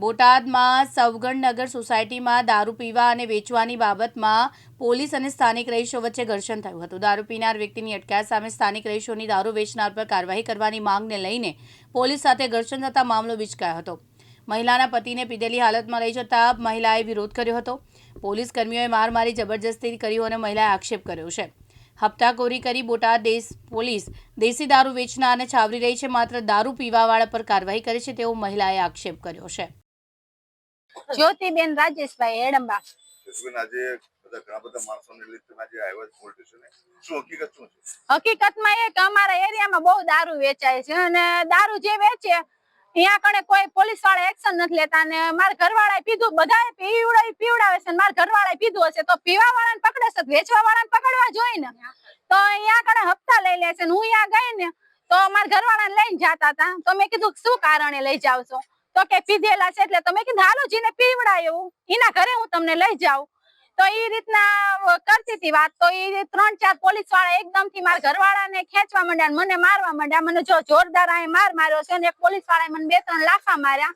બોટાદમાં સવગણનગર સોસાયટીમાં દારૂ પીવા અને વેચવાની બાબતમાં પોલીસ અને સ્થાનિક રહીશો વચ્ચે ઘર્ષણ થયું હતું. દારૂ પીનાર વ્યક્તિની અટકાયત સામે સ્થાનિક રહીશોની દારૂ વેચનાર પર કાર્યવાહી કરવાની માંગને લઈને પોલીસ સાથે ઘર્ષણ થતા મામલો વિચકાયો હતો. મહિલાના પતિને પીધેલી હાલતમાં રહી જતા મહિલાએ વિરોધ કર્યો હતો. પોલીસ કર્મીઓએ માર મારી જબરજસ્તી કર્યો અને મહિલાએ આક્ષેપ કર્યો છે. હપ્તાખોરી કરી બોટાદ દેશ પોલીસ દેશી દારૂ વેચનાર અને છાવરી રહી છે, માત્ર દારૂ પીવાવાળા પર કાર્યવાહી કરે છે તેવો મહિલાએ આક્ષેપ કર્યો છે. જ્યોતિબેન રાજેશભાઈ એડંબા. બધા બધા હકીકતમાં એ કે અમારા એરિયામાં બહુ દારૂ વેચાય છે અને દારૂ જે વેચે અહીંયા કણે કોઈ પોલીસવાળા એક્શન નથી લેતા ને મારા ઘરવાળાએ પીધું બધાએ પીવડાવી પીવડાવે છે મારા ઘરવાળાએ પીધું હશે તો પીવા વાળાને પકડે છે વેચવા વાળાને પકડવા જોઈએ ને તો અહીંયા કણે હપ્તા લઈ લે છે હું અહીંયા ગઈ ને તો મારા ઘરવાળાને લઈને જતા હતા. તો મેં કીધું શું કારણે લઈ જાવ છો? તો કે પીધેલા છે એટલે તમે કીધું, હાલો જીને પીવડાય એવું. એના ઘરે હું તમને લઈ જાઉં. તો એ રીતના કરતી હતી વાત. તો એ ત્રણ ચાર પોલીસવાળા એકદમથી મારા ઘરવાળાને ખેંચવા માંડ્યા મને મારવા માંડ્યા. મને જો જોરદાર આ માર માર્યો છે અને એક પોલીસ વાળાએ મને બે ત્રણ લાફા માર્યા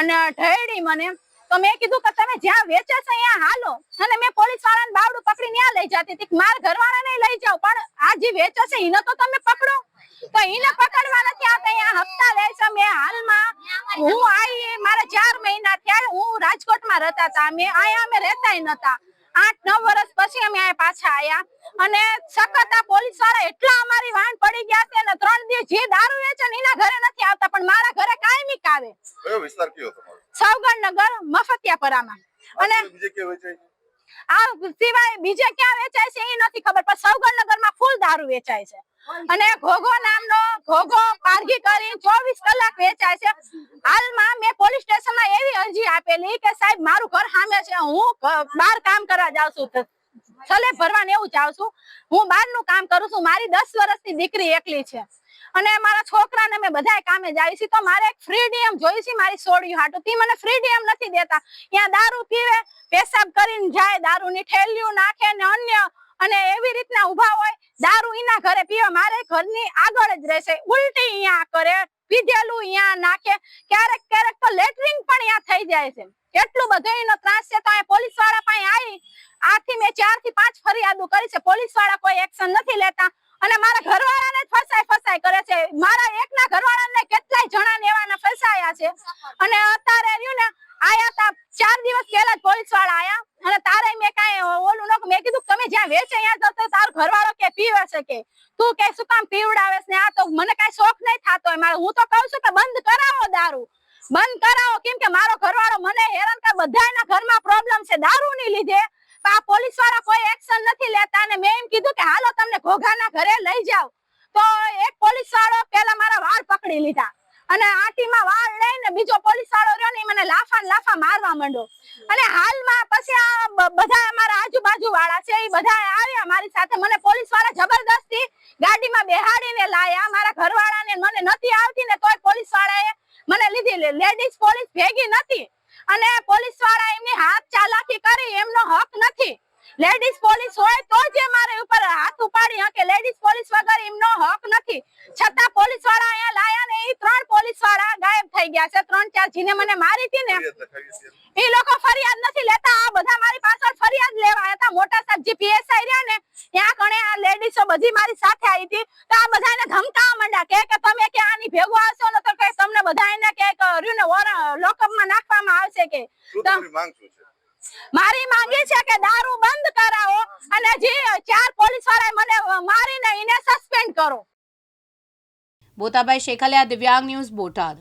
અને ઢળી મને. તો મેં કીધું કે તમે જ્યાં વેચે છે અહીંયા હાલો. અને મેં પોલીસ વાળાને બાવડું પકડી ત્યાં લઈ જતી હતી મારા ઘરવાળાને લઈ જાવ પણ આ જે વેચે છે એને તો તમે પકડો. તો એને પકડવા નથી આવતા. અહીંયા હપ્તા લે છે, મેં હાલમાં હું આવી મારા ચાર મહિના થયા હું રાજકોટમાં રહેતા હતા. અમે અહીંયા અમે રહેતા નતા આઠ નવ વર્ષ પછી અમે અહીંયા પાછા આવ્યા અને સખત આ પોલીસવાળા એટલા અમારી વાહન પડી ગયા છે અને ત્રણ દિવસ જે દારૂ વેચે ને એના ઘરે નથી આવતા પણ મારા ઘરે કાયમી આવે કયો વિસ્તાર કયો તમારો? સવગણનગર મફતિયાપરામાં. અને આ બીજે કે વેચાય આ સિવાય બીજે ક્યાં વેચાય છે? નથી ખબર, પણ સવગણનગરમાં ફૂલ દારૂ વેચાય છે. અને ઘોઘો નામનો ઘોઘો પારગી કરી ચોવીસ કલાક વેચાય છે. હાલમાં મેં પોલીસ સ્ટેશનમાં એવી અરજી આપેલી કે સાહેબ, મારું ઘર સામે છે, હું બહાર કામ કરવા જાઉં છું. છલે ભરવાને એવું જાઉં છું. હું બહારનું કામ કરું છું. મારી દસ વર્ષની દીકરી એકલી છે. અને મારા છોકરાને મેં બધાય કામે જાય છે. તો મારે એક ફ્રીડિયમ જોઈ છે મારી સોડિયું હાટું. તી મને ફ્રીડિયમ નથી દેતા. ત્યાં દારૂ પીવે, પેશાબ કરીને જાય, દારૂની ઠેલીઓ નાખે ને અન્ય અને એવી રીતના ઊભા હોય, દારૂ એના ઘરે પીવે, મારે ઘરની આગળ જ રહેશે. ઉલટી અહીંયા કરે, પીધેલું અહીંયા નાખે, ક્યારેક ક્યારેક તો લેટરિંગ પણ અહીંયા થઈ જાય છે. એટલું બધું એનો ત્રાસ છે તો અહીંયા પોલીસવાળા પાસે આવી આથી મેં ચારથી પાંચ ફરિયાદો કરી છે. પોલીસવાળા કોઈ એક્શન નથી લેતા. અને મારા ઘરવાળાને જ ફસાય ફસાય કરે છે મારા એકના ઘરવાળાને કેટલાય જણાને એવાના ફસાયા છે અને અત્યારે રહ્યું ને આયા તા ચાર દિવસ પહેલા જ પોલીસવાળા આયા અને તારે મેં કાંઈ ઓલું ન મેં કીધું, તમે જ્યાં વેચે અહીંયા જતો તારો ઘરવાળો કે પીવે છે કે? તું કે શું કામ પીવડાવે ને આ તો મને કાંઈ શોખ નહીં થતો હું તો કહું છું કે બંધ કરાવો દારૂ. બંધ કરાવો. કેમ કે મારો ઘરવાળો મને હેરાન કરે. બધાના ઘરમાં પ્રોબ્લેમ છે દારૂની લીધે. આ પોલીસવાળા કોઈ એક્શન નથી લેતા અને મેં એમ કીધું કે હાલો તમને ઘોઘાના ઘરે લઈ જાવ તો એક પોલીસ વાળો પેલા મારા વાળ પકડી લીધા. અને આટીમાં વાળ લઈને બીજો પોલીસ વાળો રહ્યો ને મને લાફા લાફા મારવા માંડ્યો. અને હાલમાં પછી આ બધા અમારા આજુબાજુ વાળા છે એ બધા આવ્યા મારી સાથે. મને પોલીસવાળા જબરદસ્તી ગાડીમાં બેહાડીને લાયા. મારા ઘરવાળાને મને નથી આવતી ને તોય પોલીસ વાળાએ મને લીધી લેડીઝ પોલીસ ભેગી નથી. અને પોલીસવાળા એમની હાથ ચાલાકી કરી, એમનો હક નથી. લેડીઝ પોલીસ હોય તો જ મારા ઉપર હાથ ઉપાડી હકે લેડીઝ પોલીસ વગર એમનો હક નથી. છતાં પોલીસવાળા અહીંયા લાયા ને એ ત્રણ પોલીસવાળા ગાયબ થઈ ગયા છે. ત્રણ ચાર જીને મને મારી હતી ને એ લોકો ફરિયાદ નથી લેતા. આ બધા મારી પાછળ ફરિયાદ લેવા આવ્યા હતા. મોટા સાહેબ જે પીએસઆઈ રહ્યા ને ત્યાં કણે આ લેડીઝો બધી મારી સાથે આવી હતી. તો આ બધાને ધમકાવા માંડ્યા. કે કે તમે કે આની ભેગો આવશો ને તો કે તમને બધા એને કે રહ્યું ને વોર લોકઅપમાં નાખવામાં આવશે કે. મારી માંગી છે કે દારૂ બંધ કરાવો અને જે ચાર પોલીસ વાળાએ મને મારીને એને સસ્પેન્ડ કરો. બોતાભાઈ શેખલિયા દિવ્યાંગ ન્યૂઝ બોટાદ.